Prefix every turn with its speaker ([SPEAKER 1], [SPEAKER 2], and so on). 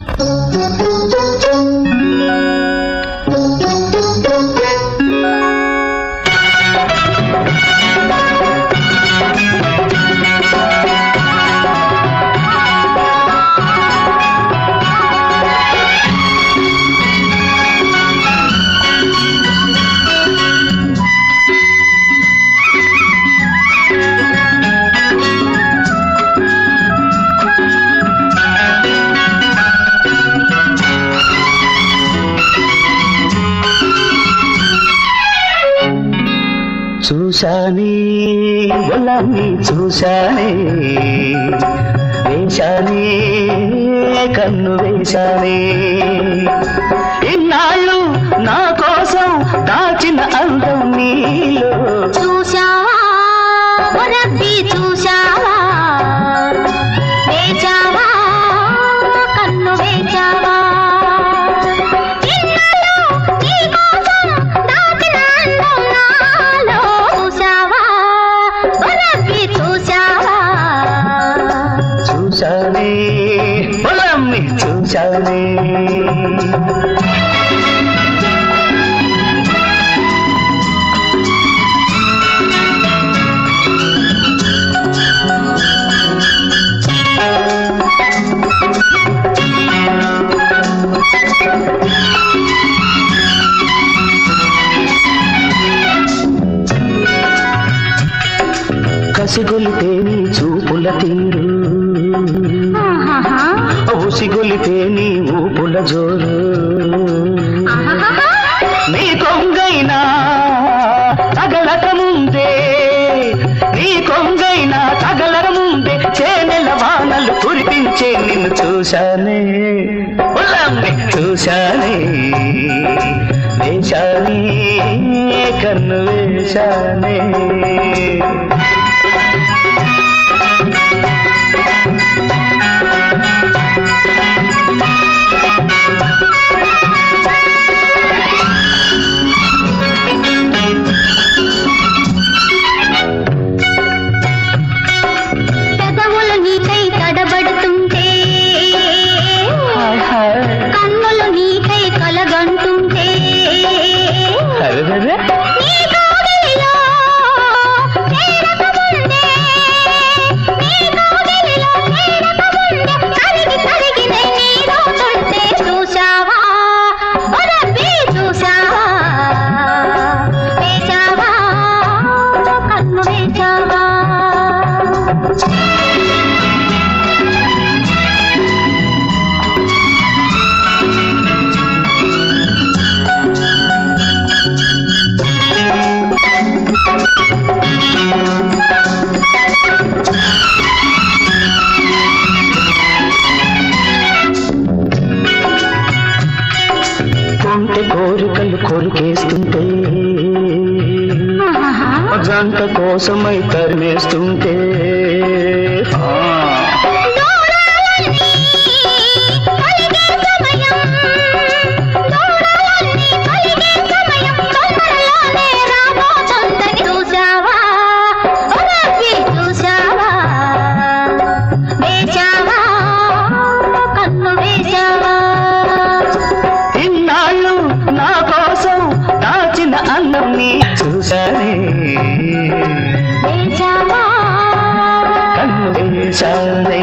[SPEAKER 1] Thank you. చూశానే ఒళ్ళని చూశానే. వేశానే కన్ను వేశానే. ఇన్నాళ్ళు నా కోసం దాచిన అందం నీలో పొలమ్మి కసిగొలితే నీ చూపుల తీరు. చిగులితే నీ ఊపుల జోరు నీ కొంగైనా తగలక ముందే నీ కొంగైనా తగలక ముందే చేనెల వానలు కురిపించే నిన్ను చూశానే. చూశానే వేశానే కన్ను వేశానే. కొంటె కోరికలు కొరికేస్తుంటే. జంట కోసమై తరిమేస్తుంటే
[SPEAKER 2] వేశావా
[SPEAKER 1] కన్ను వేశానే